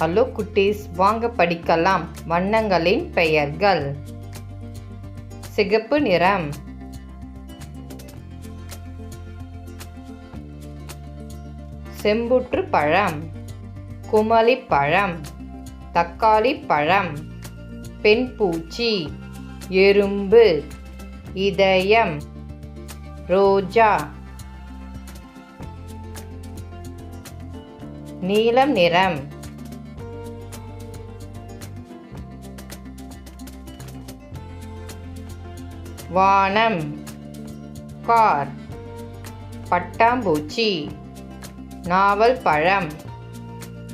Hello குட்டீஸ் வாங்க படிக்கலாம். வண்ணங்களின் பெயர்கள். சிகப்பு நிறம். செம்புற்று பழம். குமளி பழம். தக்காளி பழம். பெண் பூச்சி. எறும்பு. இதயம். ரோஜா. நீலம் நிறம். வானம். கார். பட்டாம்பூச்சி. நாவல் பழம்.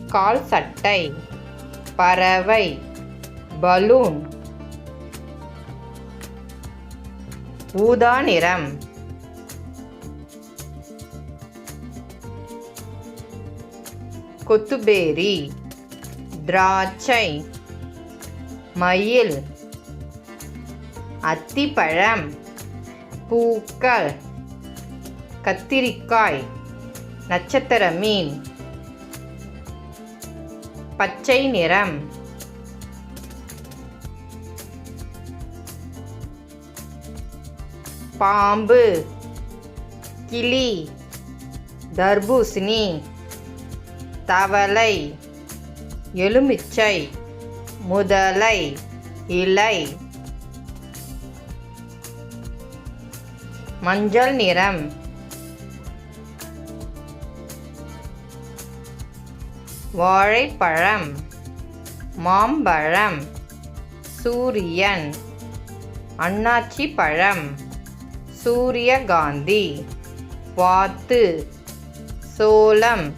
கால் சட்டை. பறவை. பலூன். ஊதா நிறம். கொத்துபேரி. திராட்சை. மயில். அத்திப்பழம் பூக்கள் கத்திரிக்காய் நட்சத்திர மீன் பச்சை நிறம். பாம்பு கிளி தர்பூசணி தவளை எலுமிச்சை முதலை இலை. மஞ்சள் நிறம். வாழைப்பழம். மாம்பழம். சூரியன். அண்ணாச்சி பழம் சூரியகாந்தி. வாத்து. சோளம்.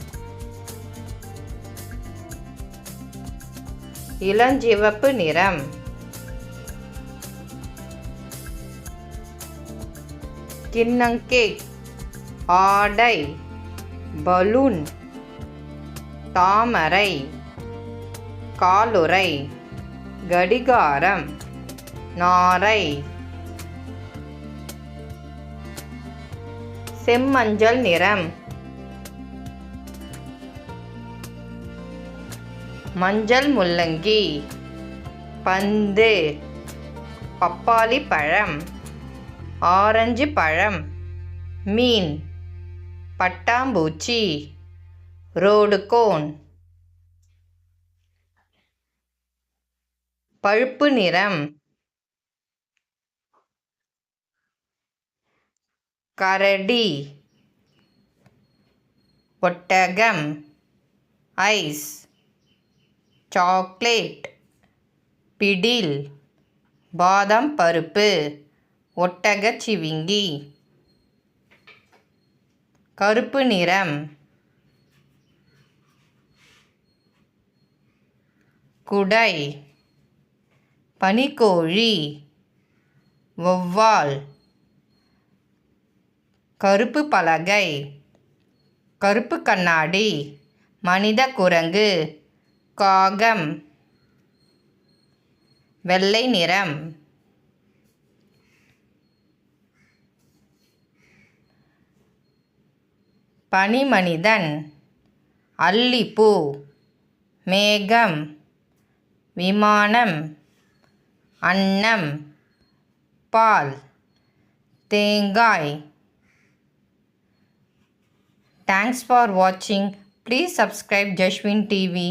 இளஞ்சிவப்பு நிறம். கிண்ணங்கேக் ஆடை பலூன் தாமரை காலுறை கடிகாரம் நாரை. செம்மஞ்சள் நிறம். மஞ்சள் முள்ளங்கி பந்து பப்பாளி பழம். ஆரஞ்சு பழம். மீன். பட்டாம்பூச்சி. Road cone. பழுப்பு நிறம். கரடி. ஒட்டகம். ஐஸ். சாக்லேட். பிடில். பாதாம் பருப்பு. ஒட்டகச் சிவிங்கி கருப்பு நிறம். குடை. பனிக்கோழி. வௌவால். கருப்பு பலகை. கருப்பு கண்ணாடி. மனித குரங்கு. காகம். வெள்ளை நிறம். பனிமனிதன் அல்லிப்பூ மேகம் விமானம் அன்னம் பால் தேங்காய் தேங்க்ஸ் ஃபார் வாட்சிங் ப்ளீஸ் சப்ஸ்கிரைப் ஜஸ்வின் டிவி